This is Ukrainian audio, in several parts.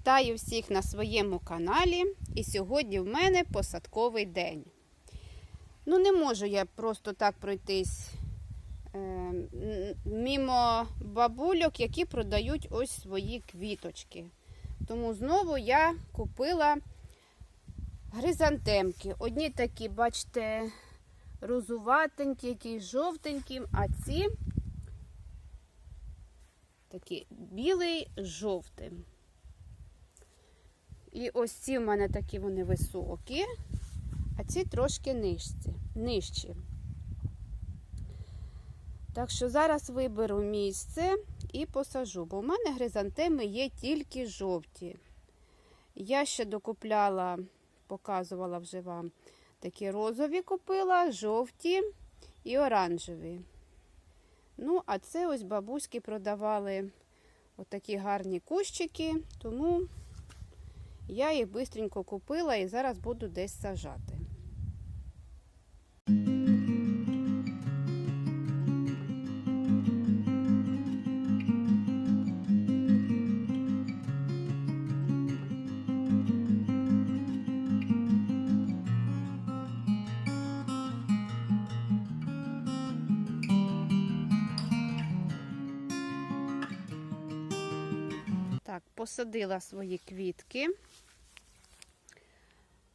Вітаю всіх на своєму каналі. І сьогодні в мене посадковий день. Ну, не можу я просто так пройтись е, м, мімо бабульок, які продають ось свої квіточки. Тому знову я купила гризантемки. Одні такі, бачите, розуватенькі, якісь жовтенькі, а ці такі білий жовтим. І ось ці в мене такі вони високі, а ці трошки нижці, нижчі. Так що зараз виберу місце і посажу, бо в мене гризантеми є тільки жовті. Я ще докупляла, показувала вже вам такі розові купила, жовті і оранжеві. Ну, а це ось бабуськи продавали отакі гарні кущики, тому я їх швидко купила і зараз буду десь сажати. Посадила свої квітки.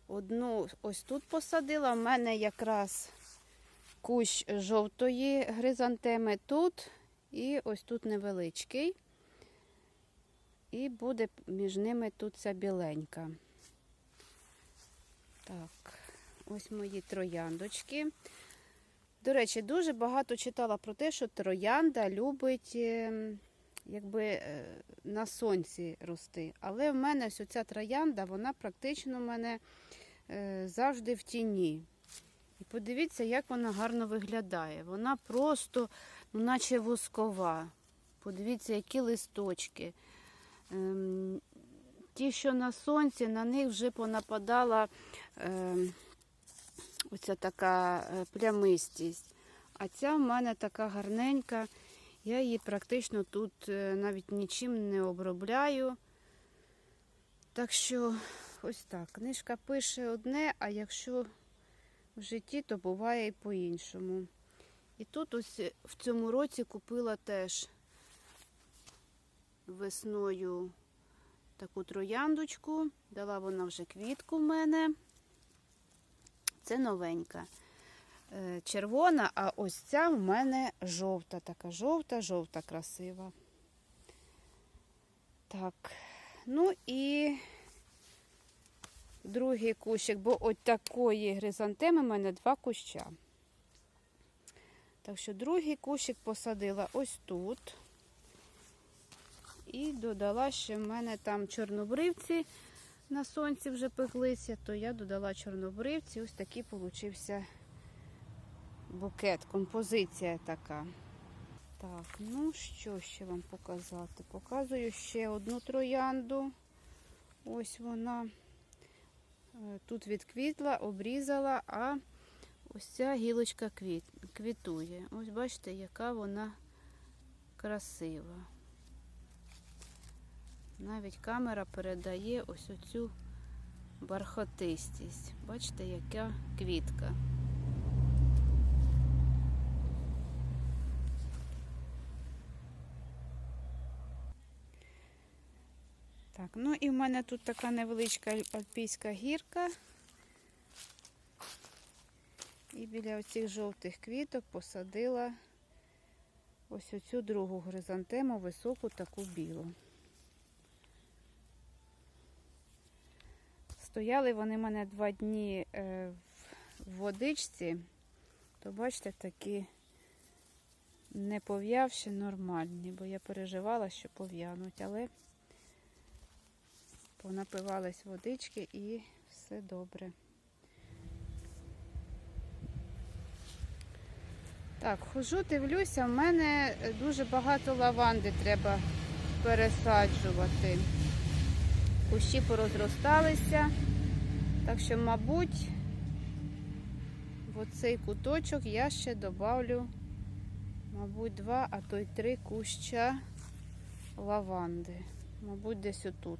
Одну ось тут посадила. У мене якраз кущ жовтої гризантеми тут і ось тут невеличкий. І буде між ними тут ця біленька. Так, ось мої трояндочки. До речі, дуже багато читала про те, що троянда любить ем, якби е, на сонці рости. Але в мене ось ця троянда, вона практично в мене е, завжди в тіні. І подивіться, як вона гарно виглядає. Вона просто, ну, наче воскова. Подивіться, які листочки. Ем, Ті, що на сонці, на них вже понападала ем, оця така е, плямистість. А ця в мене така гарненька. Я її практично тут е, навіть нічим не обробляю. Так що, ось так. Книжка пише одне, а якщо в житті, то буває і по-іншому. І тут ось е, в цьому році купила теж весною таку трояндочку. Дала вона вже квітку в мене. Це новенька. Е, червона, а ось ця в мене жовта, така жовта, жовта, красива. Так, ну і другий кущик, бо от такої гризантеми в мене два куща. Так що другий кущик посадила ось тут. І додала ще в мене там чорнобривці на сонці вже пеклися, то я додала чорнобривці, ось такий получився букет, композиція така. Так, ну що ще вам показати? Показую ще одну троянду. Ось вона. Е, Тут відквітла, обрізала, а ось ця гілочка квіт, квітує. Ось бачите, яка вона красива. Навіть камера передає ось оцю бархатистість. Бачите, яка квітка. Так, ну і в мене тут така невеличка альпійська гірка. І біля оцих жовтих квіток посадила ось оцю другу горизонтему, високу таку білу. Стояли вони в мене два дні е, в водичці, то бачите, такі не пов'явші нормальні, бо я переживала, що пов'януть, але понапивались водички і все добре. Так, хожу, дивлюся, в мене дуже багато лаванди треба пересаджувати. Кущі порозросталися, так що, мабуть, в оцей куточок я ще добавлю, мабуть, два, а то й три куща лаванди. Мабуть, десь отут.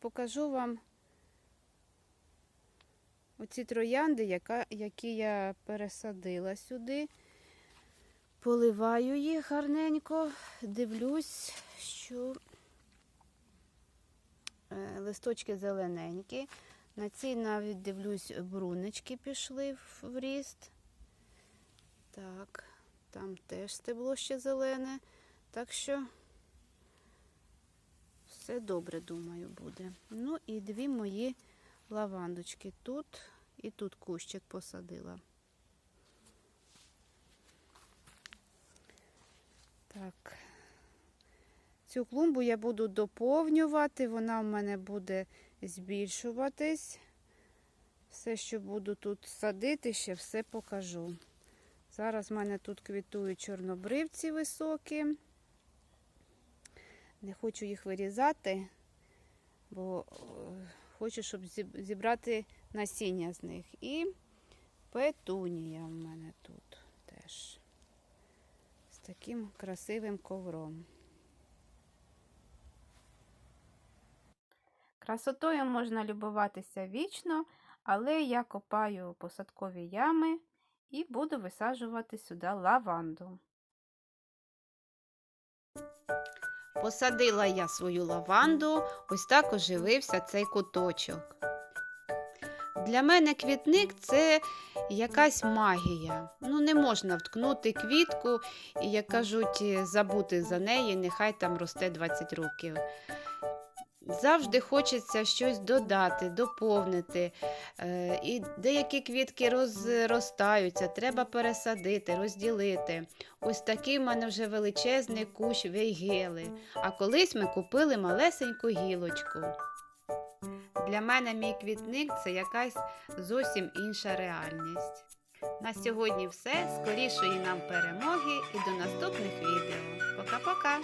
покажу вам оці троянди, яка, які я пересадила сюди. Поливаю їх гарненько, дивлюсь, що е, листочки зелененькі. На цій навіть дивлюсь, бруночки пішли в ріст. Так, там теж стебло ще зелене. Так що все добре, думаю, буде. Ну і дві мої лавандочки тут і тут кущик посадила. Так. Цю клумбу я буду доповнювати, вона в мене буде збільшуватись. Все, що буду тут садити, ще все покажу. Зараз в мене тут квітують чорнобривці високі. Не хочу їх вирізати, бо е, хочу, щоб зібрати насіння з них. І петунія в мене тут теж. З таким красивим ковром. Красотою можна любуватися вічно, але я копаю посадкові ями і буду висаджувати сюди лаванду. Посадила я свою лаванду, ось так оживився цей куточок. Для мене квітник це якась магія. Ну, не можна вткнути квітку і, як кажуть, забути за неї, нехай там росте 20 років. Завжди хочеться щось додати, доповнити. Е, І деякі квітки розростаються, треба пересадити, розділити. Ось такий в мене вже величезний кущ вейгели. А колись ми купили малесеньку гілочку. Для мене мій квітник це якась зовсім інша реальність. На сьогодні все. Скорішої нам перемоги і до наступних відео. Пока-пока!